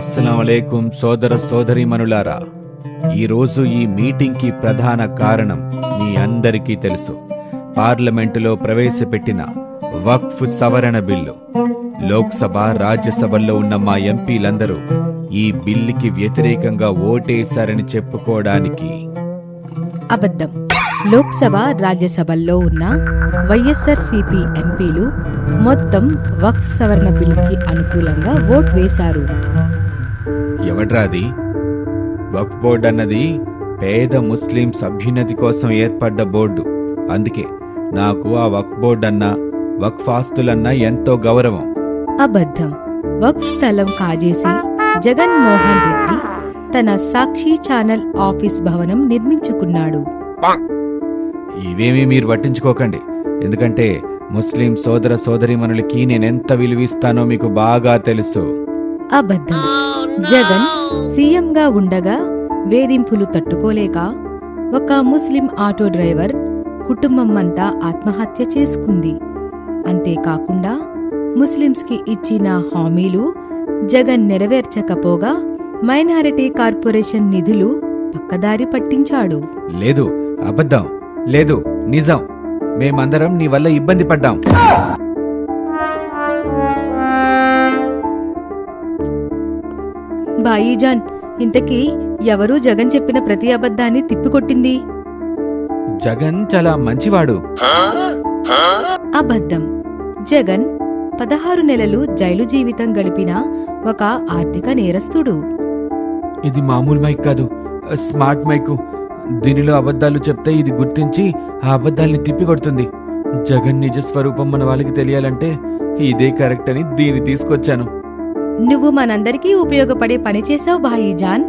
అస్సలం అలైకుం సోదర సోదరీమణులారా ఈరోజు ఈ మీటింగ్కి ప్రధాన కారణం మీ అందరికీ తెలుసు. పార్లమెంటులో ప్రవేశపెట్టిన వక్ఫ్ సవరణ బిల్లు. లోక్సభ రాజ్యసభల్లో ఉన్న మా ఎంపీలందరూ ఈ బిల్లుకి వ్యతిరేకంగా ఓటేశారని చెప్పుకోవడానికి. అబద్ధం. లోక్సభ రాజ్యసభల్లో ఉన్న వైఎస్ఆర్సీపీ ఎంపీలు మొత్తం వక్ఫ్ సవరణ బిల్కి అనుకూలంగా ఓట్ వేశారు. ఎవడ్రా అది? వక్ఫ్ బోర్డు అన్నది పేద ముస్లింస్ అభ్యున్నతి కోసం ఏర్పడ్డ బోర్డు. అందుకే నాకు ఆ వక్ఫ్ బోర్డు అన్నా వక్ఫ్ ఆస్తులన్నా ఎంతో గౌరవం. అబద్ధం. వక్ఫ్ స్థలం కాజేసి జగన్మోహన్ రెడ్డి తన సాక్షి ఛానల్ ఆఫీస్ భవనం నిర్మించుకున్నాడు. ఇవేమీ మీరు పట్టించుకోకండి. ఎందుకంటే ముస్లిం సోదర సోదరీమణులకి నేనెంత విలువిస్తానో మీకు బాగా తెలుసు. అబద్ధం. జగన్ సీఎంగా ఉండగా వేధింపులు తట్టుకోలేక ఒక ముస్లిం ఆటో డ్రైవర్ కుటుంబమంతా ఆత్మహత్య చేసుకుంది. అంతేకాకుండా ముస్లింస్కి ఇచ్చిన హామీలు జగన్ నెరవేర్చకపోగా మైనారిటీ కార్పొరేషన్ నిధులు పక్కదారి పట్టించాడు. లేదు అబద్ధం. లేదు నిజం. మేమందరం నీ వల్ల ఇబ్బంది పడ్డాం. బాయీజాన్ ఇంతకీ ఎవరూ జగన్ చెప్పిన ప్రతి అబద్ధాన్ని తిప్పికొట్టింది? జగన్ చాలా మంచివాడు. అబద్ధం. జగన్ పదహారు నెలలు జైలు జీవితం గడిపిన ఒక ఆర్థిక నేరస్తుడు. ఇది మామూలు మైక్ కాదు స్మార్ట్ మైక్. దీనిలో అబద్ధాలు చెప్తే ఇది గుర్తించి ఆ అబద్ధాల్ని తిప్పికొడుతుంది. జగన్ నిజ స్వరూపం మన వాళ్ళకి తెలియాలంటే ఇదే కరెక్ట్ అని దీన్ని తీసుకొచ్చాను. నువ్వు మనందరికీ ఉపయోగపడే పని చేసావు భాయీజాన్